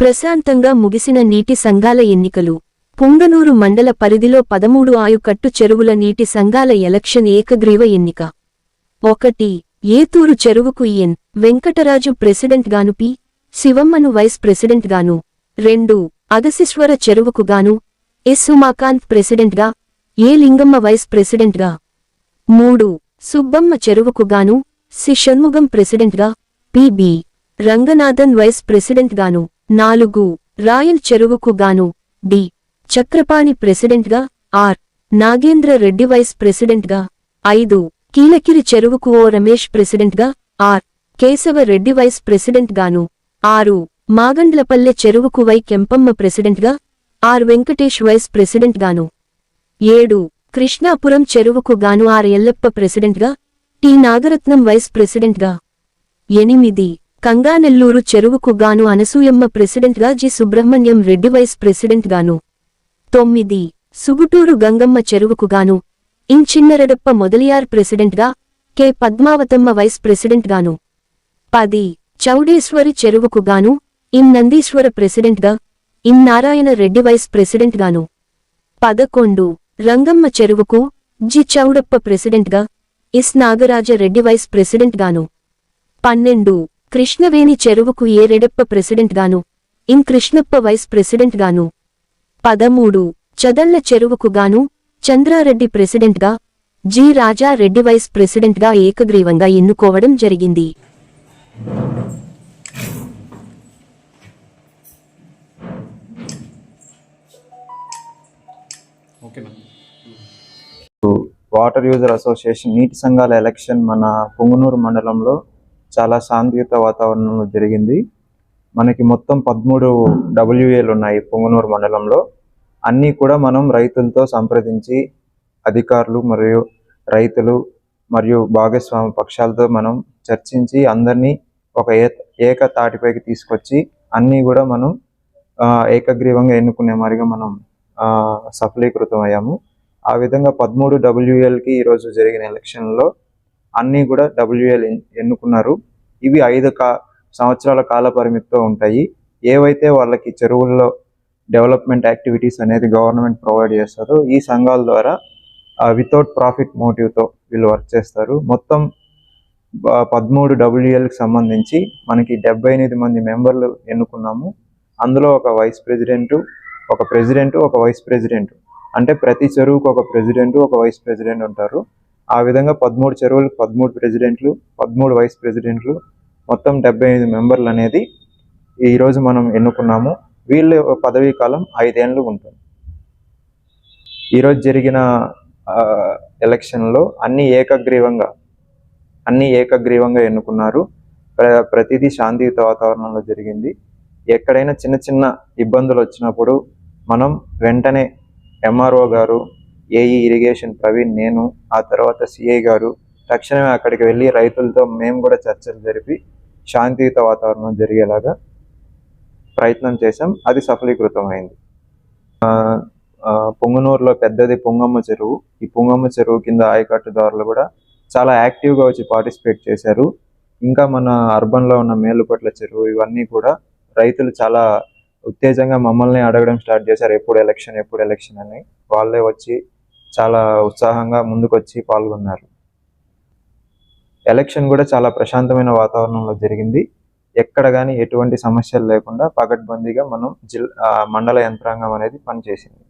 ప్రశాంతంగా ముగిసిన నీటి సంఘాల ఎన్నికలు. పుంగనూరు మండల పరిధిలో పదమూడు ఆయుకట్టు చెరువుల నీటి సంఘాల ఎలక్షన్ ఏకగ్రీవ ఎన్నిక. ఒకటి ఏతూరు చెరువుకు ఎన్. వెంకటరాజు ప్రెసిడెంట్ గాను పి. శివమ్మను వైస్ ప్రెసిడెంట్ గాను రెండు అగసిశ్వర చెరువుకుగాను ఎస్. ఉమాకాంత్ ప్రెసిడెంట్గా ఏ. లింగమ్మ వైస్ ప్రెసిడెంట్గా. మూడు సుబ్బమ్మ చెరువుకుగాను సి. షణ్ముగం ప్రెసిడెంట్గా పిబి రంగనాథన్ వైస్ ప్రెసిడెంట్గాను. నాలుగు. రాయల్ చెరువుకు గాను డి. చక్రపాణి ప్రెసిడెంట్గా. ఆర్. నాగేంద్ర రెడ్డి వైస్ ప్రెసిడెంట్గా. ఐదు. కీలకిరి చెరువుకు ఓ రమేష్ ప్రెసిడెంట్గా. ఆర్. కేశవ రెడ్డి వైస్ ప్రెసిడెంట్గాను. ఆరు. మాగండ్లపల్లె చెరువుకు వై కెంపమ్మ ప్రెసిడెంట్గా. ఆర్. వెంకటేష్ వైస్ ప్రెసిడెంట్గాను. ఏడు. కృష్ణాపురం చెరువుకు గాను ఆర్. ఎల్లప్ప ప్రెసిడెంట్గా. టి. నాగరత్నం వైస్ ప్రెసిడెంట్గా. ఎనిమిది. కంగానెల్లూరు చెరువుకు గాను అనసూయమ్మ ప్రెసిడెంట్గా జి సుబ్రహ్మణ్యం రెడ్డి వైస్ ప్రెసిడెంట్గాను తొమ్మిది. సుగుటూరు గంగమ్మ చెరువుకు గాను ఇన్ చిన్నరెడప్ప మొదలియార్ ప్రెసిడెంట్గా కె. పద్మావతమ్మ వైస్ ప్రెసిడెంట్గాను పది. చౌడేశ్వరి చెరువుకు గాను ఇన్ నందీశ్వర ప్రెసిడెంట్గా ఇన్ నారాయణ రెడ్డి వైస్ ప్రెసిడెంట్గాను పదకొండు. రంగమ్మ చెరువుకు జి. చౌడప్ప ప్రెసిడెంట్గా ఇస్ నాగరాజ రెడ్డి వైస్ ప్రెసిడెంట్గాను పన్నెండు. కృష్ణవేణి చెరువుకు ఏ రెడప్ప ప్రెసిడెంట్గాను ఇన్ కృష్ణప్ప వైస్ ప్రెసిడెంట్గాను. పదమూడు చదళ్ళ చెరువుకు గాను చంద్రారెడ్డి ప్రెసిడెంట్గా జి రాజా రెడ్డి వైస్ ప్రెసిడెంట్గా ఏకగ్రీవంగా ఎన్నుకోవడం జరిగింది. ఓకేనా వాటర్ యూజర్ అసోసియేషన్ నీటి సంఘాల ఎలక్షన్ మన పొంగునూరు మండలంలో చాలా శాంతియుత వాతావరణంలో జరిగింది. మనకి మొత్తం పదమూడు డబ్ల్యూఏలు ఉన్నాయి పొంగనూరు మండలంలో. అన్నీ కూడా మనం రైతులతో సంప్రదించి అధికారులు మరియు రైతులు మరియు భాగస్వామి పక్షాలతో మనం చర్చించి అందరినీ ఒక ఏ ఏక తాటిపైకి తీసుకొచ్చి అన్నీ కూడా మనం ఏకగ్రీవంగా ఎన్నుకునే మరిగా మనం సఫలీకృతం అయ్యాము. ఆ విధంగా పదమూడు డబ్ల్యూఎల్కి ఈరోజు జరిగిన ఎలక్షన్లో అన్నీ కూడా డబ్ల్యూఎల్ ఎన్నుకున్నారు. ఇవి ఐదు కా సంవత్సరాల కాల పరిమితితో ఉంటాయి. ఏవైతే వాళ్ళకి చెరువుల్లో డెవలప్మెంట్ యాక్టివిటీస్ అనేది గవర్నమెంట్ ప్రొవైడ్ చేస్తారో ఈ సంఘాల ద్వారా వితౌట్ ప్రాఫిట్ మోటివ్తో వీళ్ళు వర్క్ చేస్తారు. మొత్తం పదమూడు డబ్ల్యూఎల్కి సంబంధించి మనకి డెబ్బై ఎనిమిది మంది మెంబర్లు ఎన్నుకున్నాము. అందులో ఒక వైస్ ప్రెసిడెంట్ ఒక ప్రెసిడెంట్ ఒక వైస్ ప్రెసిడెంట్. అంటే ప్రతి చెరువుకు ఒక ప్రెసిడెంట్ ఒక వైస్ ప్రెసిడెంట్ ఉంటారు. ఆ విధంగా పదమూడు చెరువులు పదమూడు ప్రెసిడెంట్లు పదమూడు వైస్ ప్రెసిడెంట్లు మొత్తం డెబ్బై ఐదు మెంబర్లు అనేది ఈరోజు మనం ఎన్నుకున్నాము. వీళ్ళ పదవీ కాలం ఐదేళ్ళు ఉంటుంది. ఈరోజు జరిగిన ఎలక్షన్లో అన్ని ఏకగ్రీవంగా అన్ని ఏకగ్రీవంగా ఎన్నుకున్నారు. ప్ర ప్రతిదీ శాంతియుత వాతావరణంలో జరిగింది. ఎక్కడైనా చిన్న చిన్న ఇబ్బందులు వచ్చినప్పుడు మనం వెంటనే ఎంఆర్ఓ గారు ఏఈ ఇరిగేషన్ ప్రవీణ్ నేను ఆ తర్వాత సిఐ గారు తక్షణమే అక్కడికి వెళ్ళి రైతులతో మేము కూడా చర్చలు జరిపి శాంతియుత వాతావరణం జరిగేలాగా ప్రయత్నం చేశాం. అది సఫలీకృతమైంది. పొంగునూరులో పెద్దది పొంగమ్మ చెరువు. ఈ పొంగమ్మ చెరువు కింద ఆయకట్టుదారులు కూడా చాలా యాక్టివ్గా వచ్చి పార్టిసిపేట్ చేశారు. ఇంకా మన అర్బన్లో ఉన్న మేలుపట్ల చెరువు ఇవన్నీ కూడా రైతులు చాలా ఉత్తేజంగా మమ్మల్ని అడగడం స్టార్ట్ చేశారు. ఎప్పుడు ఎలక్షన్ ఎప్పుడు ఎలక్షన్ అని. వాళ్ళే వచ్చి చాలా ఉత్సాహంగా ముందుకొచ్చి పాల్గొన్నారు. ఎలక్షన్ కూడా చాలా ప్రశాంతమైన వాతావరణంలో జరిగింది. ఎక్కడ కానీ ఎటువంటి సమస్యలు లేకుండా పకడ్బందీగా మనం జిల్ మండల యంత్రాంగం అనేది పనిచేసింది.